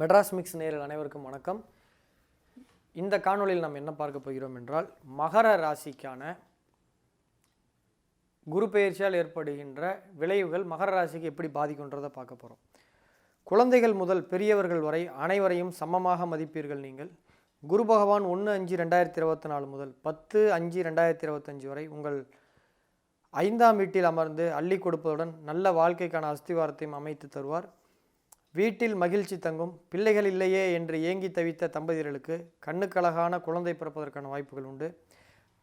Madras mix நேரில் அனைவருக்கும் வணக்கம். இந்த காணொளியில் நாம் என்ன பார்க்க போகிறோம் என்றால் மகர ராசிக்கான குரு பெயர்ச்சியால் ஏற்படுகின்ற விளைவுகள் மகர ராசிக்கு எப்படி பாதிக்குன்றதை பார்க்க போகிறோம் குழந்தைகள் முதல் பெரியவர்கள் வரை அனைவரையும் சமமாக மதிப்பீர்கள் நீங்கள். குரு பகவான் ஒன்று அஞ்சு ரெண்டாயிரத்தி இருபத்தி நாலு முதல் பத்து அஞ்சு ரெண்டாயிரத்தி இருபத்தஞ்சு வரை உங்கள் ஐந்தாம் வீட்டில் அமர்ந்து அள்ளி கொடுப்பதுடன் நல்ல வாழ்க்கைக்கான அஸ்திவாரத்தையும் அமைத்து தருவார். வீட்டில் மகிழ்ச்சி தங்கும் பிள்ளைகள் இல்லையே என்று ஏங்கி தவித்த தம்பதியர்களுக்கு கண்ணுக்கழகான குழந்தை பிறப்பதற்கான வாய்ப்புகள் உண்டு.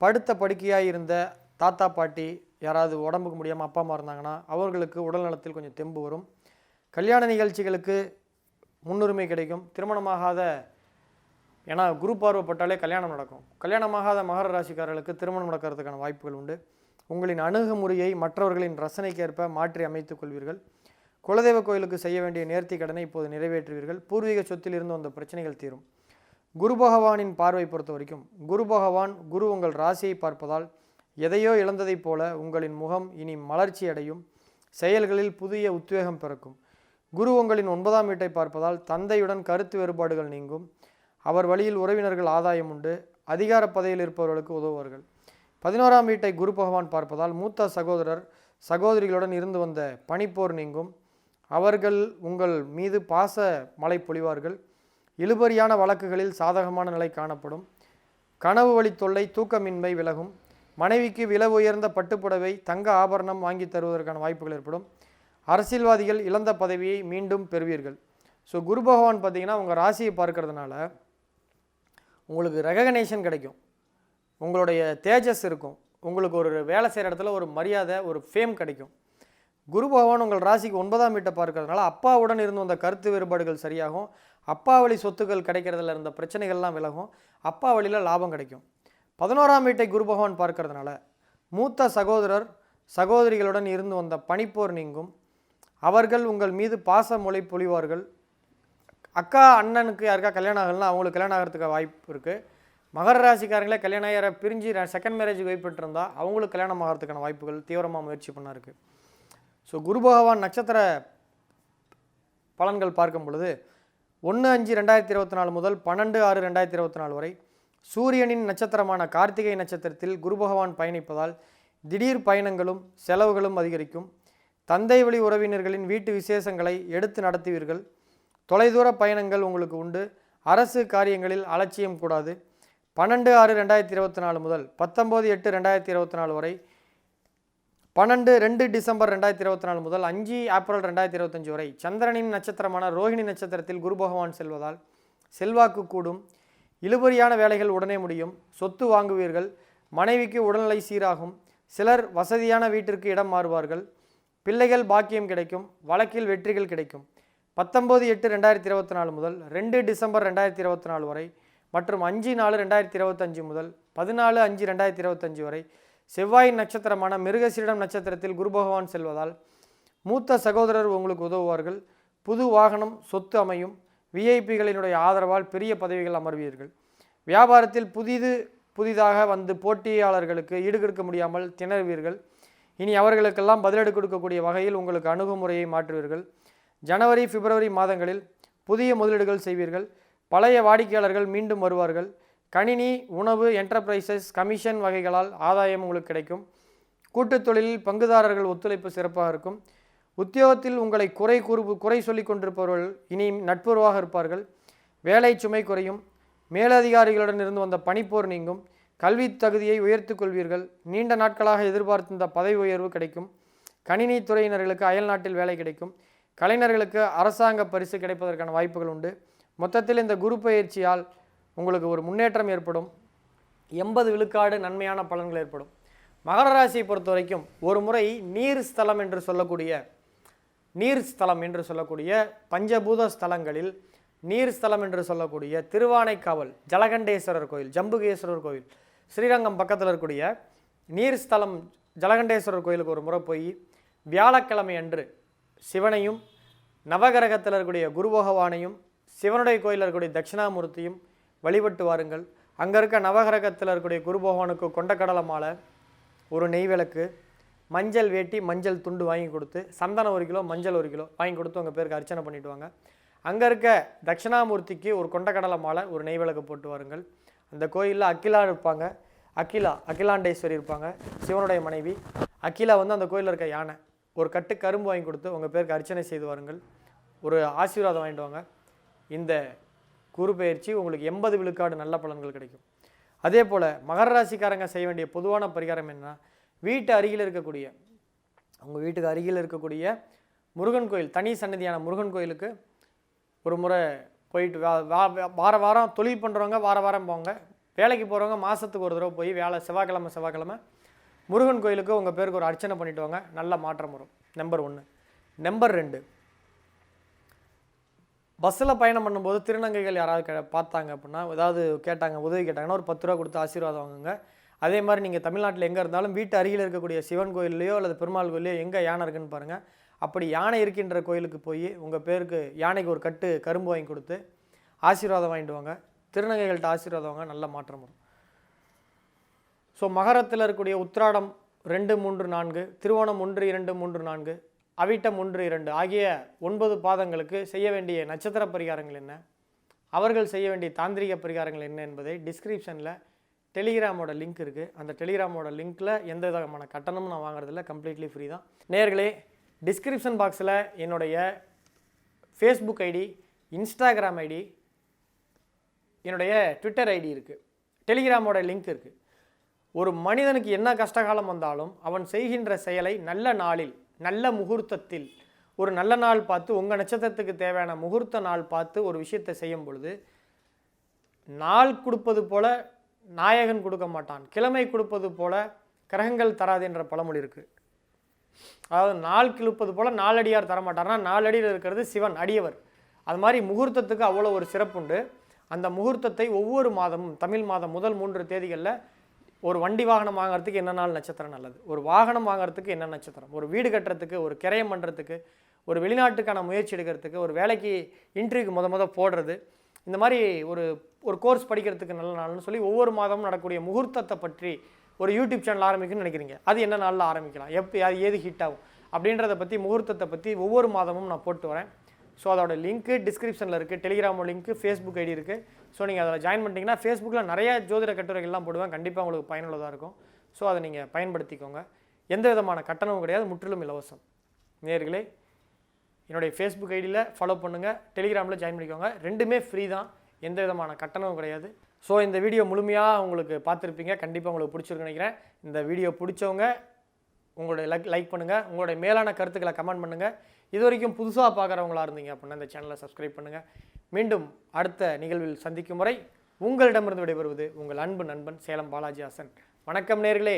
படுத்த படுக்கையாக இருந்த தாத்தா பாட்டி யாராவது உடம்புக்கு முடியாமல் அப்பா அம்மா இருந்தாங்கன்னா அவர்களுக்கு உடல் நலத்தில் கொஞ்சம் தெம்பு வரும். கல்யாண நிகழ்ச்சிகளுக்கு முன்னுரிமை கிடைக்கும். திருமணமாகாத ஏன்னா குரு பார்வைப்பட்டாலே கல்யாணம் நடக்கும். கல்யாணமாகாத மகர ராசிக்காரர்களுக்கு திருமணம் நடக்கிறதுக்கான வாய்ப்புகள் உண்டு. உங்களின் அணுகுமுறையை மற்றவர்களின் ரசனைக்கேற்ப மாற்றி அமைத்துக் கொள்வீர்கள். குலதெய்வ கோயிலுக்கு செய்ய வேண்டிய நேர்த்தி கடனை இப்போது நிறைவேற்றுவீர்கள். பூர்வீக சொத்தில் இருந்து வந்த பிரச்சனைகள் தீரும். குரு பகவானின் பார்வை பொறுத்த வரைக்கும் குரு பகவான் குரு உங்கள் ராசியை பார்ப்பதால் எதையோ இழந்ததைப் போல உங்களின் முகம் இனி மலர்ச்சி அடையும். செயல்களில் புதிய உத்வேகம் பிறக்கும். குரு உங்களின் ஒன்பதாம் வீட்டை பார்ப்பதால் தந்தையுடன் கருத்து வேறுபாடுகள் நீங்கும். அவர் வழியில் உறவினர்கள் ஆதாயம் உண்டு. அதிகார பதவியில் இருப்பவர்களுக்கு உதவுவார்கள். பதினோராம் வீட்டை குரு பகவான் பார்ப்பதால் மூத்த சகோதரர் சகோதரிகளுடன் இருந்து வந்த பனிப்போர் நீங்கும். அவர்கள் உங்கள் மீது பாச மழை பொழிவார்கள். இழுபறியான வழக்குகளில் சாதகமான நிலை காணப்படும். கனவு வழி தொல்லை தூக்கமின்மை விலகும். மனைவிக்கு விலை உயர்ந்த பட்டுப்புடவை தங்க ஆபரணம் வாங்கி தருவதற்கான வாய்ப்புகள் ஏற்படும். அரசியல்வாதிகள் இழந்த பதவியை மீண்டும் பெறுவீர்கள். ஸோ குரு பகவான் பார்த்தீங்கன்னா உங்கள் ராசியை பார்க்கறதுனால உங்களுக்கு ரெகக்னேஷன் கிடைக்கும். உங்களுடைய தேஜஸ் இருக்கும். உங்களுக்கு ஒரு வேலை செய்கிற இடத்துல ஒரு மரியாதை ஒரு ஃபேம் கிடைக்கும். குரு பகவான் உங்கள் ராசிக்கு ஒன்பதாம் வீட்டை பார்க்கறதுனால அப்பாவுடன் இருந்து வந்த கருத்து வேறுபாடுகள் சரியாகும். அப்பா வழி சொத்துக்கள் கிடைக்கிறதுல இருந்த பிரச்சனைகள்லாம் விலகும். அப்பா வழியில் லாபம் கிடைக்கும். பதினோராம் வீட்டை குரு பகவான் பார்க்கறதுனால மூத்த சகோதரர் சகோதரிகளுடன் இருந்து வந்த பனிப்போர் நீங்கும். அவர்கள் உங்கள் மீது பாச மொழி பொழிவார்கள். அக்கா அண்ணனுக்கு யாருக்கா கல்யாணம் ஆகலாம் அவங்களுக்கு கல்யாணம் ஆகிறதுக்கு வாய்ப்பு இருக்குது மகர ராசிக்காரங்களே கல்யாணம் ஆகிற பிரிஞ்சு செகண்ட் மேரேஜ் வெயிட் இருந்தால் அவங்களுக்கு கல்யாணம் ஆகிறதுக்கான வாய்ப்புகள் தீவிரமாக முயற்சி பண்ணா இருக்குது ஸோ குரு பகவான் நட்சத்திர பலன்கள் பார்க்கும் பொழுது ஒன்று அஞ்சு ரெண்டாயிரத்தி இருபத்தி நாலு முதல் பன்னெண்டு ஆறு ரெண்டாயிரத்தி இருபத்தி நாலு வரை சூரியனின் நட்சத்திரமான கார்த்திகை நட்சத்திரத்தில் குரு பகவான் பயணிப்பதால் திடீர் பயணங்களும் செலவுகளும் அதிகரிக்கும். தந்தை வழி உறவினர்களின் வீட்டு விசேஷங்களை எடுத்து நடத்துவீர்கள். தொலைதூர பயணங்கள் உங்களுக்கு உண்டு. அரசு காரியங்களில் அலட்சியம் கூடாது. பன்னெண்டு ஆறு ரெண்டாயிரத்தி இருபத்தி நாலு முதல் பத்தொம்போது எட்டு ரெண்டாயிரத்தி இருபத்தி நாலு வரை பன்னெண்டு ரெண்டு டிசம்பர் ரெண்டாயிரத்தி இருபத்தி நாலு முதல் அஞ்சு ஏப்ரல் ரெண்டாயிரத்தி இருபத்தஞ்சு வரை சந்திரனின் நட்சத்திரமான ரோஹிணி நட்சத்திரத்தில் குரு பகவான் செல்வதால் செல்வாக்கு கூடும். இழுபறியான வேலைகள் உடனே முடியும். சொத்து வாங்குவீர்கள். மனைவிக்கு உடல்நிலை சீராகும். சிலர் வசதியான வீட்டிற்கு இடம் மாறுவார்கள். பிள்ளைகள் பாக்கியம் கிடைக்கும். வழக்கில் வெற்றிகள் கிடைக்கும். பத்தொம்போது எட்டு ரெண்டாயிரத்தி இருபத்தி நாலு முதல் ரெண்டு டிசம்பர் ரெண்டாயிரத்தி இருபத்தி நாலு வரை மற்றும் அஞ்சு நாலு ரெண்டாயிரத்தி இருபத்தஞ்சு முதல் பதினாலு அஞ்சு ரெண்டாயிரத்தி இருபத்தஞ்சு வரை செவ்வாயின் நட்சத்திரமான மிருகசீரிடம் நட்சத்திரத்தில் குரு பகவான் செல்வதால் மூத்த சகோதரர் உங்களுக்கு உதவுவார்கள். புது வாகனம் சொத்து அமையும். விஐபிகளினுடைய ஆதரவால் பெரிய பதவிகள் அமர்வீர்கள். வியாபாரத்தில் புதிது புதிதாக வந்து போட்டியாளர்களுக்கு ஈடுகொடுக்க முடியாமல் திணறுவீர்கள். இனி அவர்களுக்கெல்லாம் பதிலடி கொடுக்கக்கூடிய வகையில் உங்களுக்கு அணுகுமுறையை மாற்றுவீர்கள். ஜனவரி பிப்ரவரி மாதங்களில் புதிய முதலீடுகள் செய்வீர்கள். பழைய வாடிக்கையாளர்கள் மீண்டும் வருவார்கள். கணினி உணவு என்டர்பிரைசஸ் கமிஷன் வகைகளால் ஆதாயம் உங்களுக்கு கிடைக்கும். கூட்டுத் தொழிலில் பங்குதாரர்கள் ஒத்துழைப்பு சிறப்பாக இருக்கும். உத்தியோகத்தில் உங்களை குறை கூறு குறை சொல்லி கொண்டிருப்பவர்கள் இனி நட்புறவாக இருப்பார்கள். வேலை சுமை குறையும். மேலதிகாரிகளுடன் இருந்து வந்த பணிப்போர் நீங்கும். கல்வி தகுதியை உயர்த்துக் கொள்வீர்கள். நீண்ட நாட்களாக எதிர்பார்த்திருந்த பதவி உயர்வு கிடைக்கும். கணினி துறையினர்களுக்கு அயல் நாட்டில் வேலை கிடைக்கும். கலைஞர்களுக்கு அரசாங்க பரிசு கிடைப்பதற்கான வாய்ப்புகள் உண்டு. மொத்தத்தில் இந்த குரு பயிற்சியால் உங்களுக்கு ஒரு முன்னேற்றம் ஏற்படும். எண்பது விழுக்காடு நன்மையான பலன்கள் ஏற்படும். மகர ராசியை பொறுத்த வரைக்கும் ஒரு முறை நீர் ஸ்தலம் என்று சொல்லக்கூடிய நீர் ஸ்தலம் என்று சொல்லக்கூடிய பஞ்சபூத ஸ்தலங்களில் நீர் ஸ்தலம் என்று சொல்லக்கூடிய திருவானைக்காவல் ஜலகண்டேஸ்வரர் கோயில் ஜம்புகேஸ்வரர் கோயில் ஸ்ரீரங்கம் பக்கத்தில் இருக்கக்கூடிய நீர் ஸ்தலம் ஜலகண்டேஸ்வரர் கோயிலுக்கு ஒரு முறை போய் வியாழக்கிழமை அன்று சிவனையும் நவகிரகத்தில் இருக்கக்கூடிய குரு பகவானையும் சிவனுடைய கோயிலில் இருக்கக்கூடிய தட்சிணாமூர்த்தியும் வழிபட்டு வாருங்கள். அங்கே இருக்க நவகிரகத்தில் இருக்கக்கூடிய குரு பகவானுக்கு கொண்டக்கடலை மாலை ஒரு நெய் விளக்கு மஞ்சள் வேட்டி மஞ்சள் துண்டு வாங்கி கொடுத்து சந்தனம் ஒரு கிலோ மஞ்சள் ஒரு கிலோ வாங்கி கொடுத்து உங்கள் பேருக்கு அர்ச்சனை பண்ணிட்டு வாங்க. அங்கே இருக்க தட்சிணாமூர்த்திக்கு ஒரு கொண்டக்கடலை மாலை ஒரு நெய் விளக்கு போட்டு வாருங்கள். அந்த கோயிலில் அக்கிலா இருப்பாங்க. அகிலா அகிலாண்டேஸ்வரி இருப்பாங்க. சிவனுடைய மனைவி. அகிலா வந்து அந்த கோயிலில் இருக்க யானை. ஒரு கட்டு கரும்பு வாங்கி கொடுத்து உங்கள் பேருக்கு அர்ச்சனை செய்து வாருங்கள். ஒரு ஆசீர்வாதம் வாங்கிட்டு வாங்க. இந்த குரு பயிற்சி உங்களுக்கு எண்பது விழுக்காடு நல்ல பலன்கள் கிடைக்கும். அதே போல் மகர ராசிக்காரங்க செய்ய வேண்டிய பொதுவான பரிகாரம் என்னென்னா வீட்டு அருகில் இருக்கக்கூடிய உங்கள் வீட்டுக்கு அருகில் இருக்கக்கூடிய முருகன் கோயில் தனி சன்னதியான முருகன் கோயிலுக்கு ஒரு முறை போயிட்டு வா வா- வார வாரம் தொழில் பண்ணுறவங்க வார வாரம் போங்க. வேலைக்கு போகிறவங்க மாதத்துக்கு ஒரு தடவை போய் வேலை செவ்வாய்க்கிழமை செவ்வாய்க்கிழமை முருகன் கோயிலுக்கு உங்கள் பேருக்கு ஒரு அர்ச்சனை பண்ணிட்டு வாங்க. நல்ல மாற்றம் வரும். நம்பர் ஒன்று நம்பர் ரெண்டு பஸ்ஸில் பயணம் பண்ணும்போது திருநங்கைகள் யாராவது கே பார்த்தாங்க அப்படின்னா ஏதாவது கேட்டாங்க உதவி கேட்டாங்கன்னா ஒரு பத்து ரூபா கொடுத்து ஆசீர்வாதம் வாங்குங்க. அதே மாதிரி நீங்கள் தமிழ்நாட்டில் எங்கே இருந்தாலும் வீட்டு அருகில் இருக்கக்கூடிய சிவன் கோயில்லையோ அல்லது பெருமாள் கோயிலையோ எங்கே யானை இருக்குன்னு பாருங்கள் அப்படி யானை இருக்கின்ற கோயிலுக்கு போய் உங்கள் பேருக்கு யானைக்கு ஒரு கட்டு கரும்பு வாங்கி கொடுத்து ஆசீர்வாதம் வாங்கிட்டு வாங்க. திருநங்கைகள்கிட்ட ஆசீர்வாதம் வாங்க நல்ல மாற்றம் வரும். ஸோ மகரத்தில் இருக்கக்கூடிய உத்திராடம் ரெண்டு மூன்று நான்கு திருவோணம் ஒன்று இரண்டு மூன்று நான்கு அவிட்டம் ஒன்று இரண்டு ஆகிய ஒன்பது பாதங்களுக்கு செய்ய வேண்டிய நட்சத்திர பரிகாரங்கள் என்ன? அவர்கள் செய்ய வேண்டிய தாந்திரிக பரிகாரங்கள் என்ன என்பதை டிஸ்கிரிப்ஷனில் டெலிகிராமோட லிங்க் இருக்குது அந்த டெலிகிராமோட லிங்க்கில் எந்த விதமான கட்டணமும் நான் வாங்குறதில்ல. கம்ப்ளீட்லி ஃப்ரீ தான். நேர்களே டிஸ்கிரிப்ஷன் பாக்ஸில் என்னுடைய ஃபேஸ்புக் ஐடி இன்ஸ்டாகிராம் ஐடி என்னுடைய ட்விட்டர் ஐடி இருக்குது டெலிகிராமோட லிங்க் இருக்குது ஒரு மனிதனுக்கு என்ன கஷ்டகாலம் வந்தாலும் அவன் செய்கின்ற செயலை நல்ல நாளில் நல்ல முகூர்த்தத்தில் ஒரு நல்ல நாள் பார்த்து உங்கள் நட்சத்திரத்துக்கு தேவையான முகூர்த்த நாள் பார்த்து ஒரு விஷயத்தை செய்யும் பொழுது நாள் கொடுப்பது போல நாயகன் கொடுக்க மாட்டான். கிழமை கொடுப்பது போல கிரகங்கள் தராது என்ற பழமொழி இருக்குது அதாவது நாள் கிழிப்பது போல் நாலடியார் தரமாட்டார்னா நாலடியில் இருக்கிறது சிவன் அடியவர். அது மாதிரி முகூர்த்தத்துக்கு அவ்வளோ ஒரு சிறப்புண்டு. அந்த முகூர்த்தத்தை ஒவ்வொரு மாதமும் தமிழ் மாதம் முதல் மூன்று தேதிகளில் ஒரு வண்டி வாகனம் வாங்குறதுக்கு என்ன நாள் நட்சத்திரம் நல்லது? ஒரு வாகனம் வாங்குறதுக்கு என்ன நட்சத்திரம்? ஒரு வீடு கட்டுறதுக்கு ஒரு கிரயம் பண்ணுறதுக்கு ஒரு வெளிநாட்டுக்கான முயற்சி எடுக்கிறதுக்கு ஒரு வேலைக்கு இன்டர்வியூக்கு முத முத போடுறது இந்த மாதிரி ஒரு ஒரு கோர்ஸ் படிக்கிறதுக்கு நல்ல நாள்னு சொல்லி ஒவ்வொரு மாதமும் நடக்கக்கூடிய முகூர்த்தத்தை பற்றி ஒரு யூடியூப் சேனல் ஆரம்பிக்கணும்னு நினைக்கிறீங்க. அது என்ன நாளில் ஆரம்பிக்கலாம்? எப்போ அது ஏது ஹிட் ஆகும்? அப்படின்றத பற்றி முகூர்த்தத்தை பற்றி ஒவ்வொரு மாதமும் நான் போட்டு வரேன். ஸோ அதோட லிங்க்கு டிஸ்கிரிப்ஷனில் இருக்குது டெலிகிராமோட லிங்க்கு ஃபேஸ்புக் ஐடி இருக்குது ஸோ நீங்கள் அதில் ஜாயின் பண்ணிட்டீங்கன்னா ஃபேஸ்புக்கில் நிறைய ஜோதிட கட்டுரைகள்லாம் போடுவேன். கண்டிப்பாக உங்களுக்கு பயனுள்ளதாக இருக்கும். ஸோ அதை நீங்கள் பயன்படுத்திக்கோங்க. எந்த விதமான கட்டணமும் கிடையாது. முற்றிலும் இலவசம். நேர்களே என்னுடைய ஃபேஸ்புக் ஐடியில் ஃபாலோ பண்ணுங்கள் டெலிகிராமில் ஜாயின் பண்ணிக்கோங்க. ரெண்டுமே ஃப்ரீ தான். எந்த விதமான கட்டணமும் கிடையாது. ஸோ இந்த வீடியோ முழுமையாக உங்களுக்கு பார்த்துருப்பீங்க. கண்டிப்பாக உங்களுக்கு பிடிச்சிருக்குன்னு நினைக்கிறேன். இந்த வீடியோ பிடிச்சவங்க உங்களுடைய லைக் லைக் பண்ணுங்கள் உங்களுடைய மேலான கருத்துக்களை கமெண்ட் பண்ணுங்கள் இது வரைக்கும் புதுசாக பார்க்குறவங்களா இருந்தீங்க அப்படின்னா இந்த சேனலை சப்ஸ்கிரைப் பண்ணுங்கள் மீண்டும் அடுத்த நிகழ்வில் சந்திக்கும் முறை உங்களிடமிருந்து விடைபெறுவது உங்கள் அன்பு நண்பன் சேலம் பாலாஜி ஹாசன். வணக்கம் நேர்களே.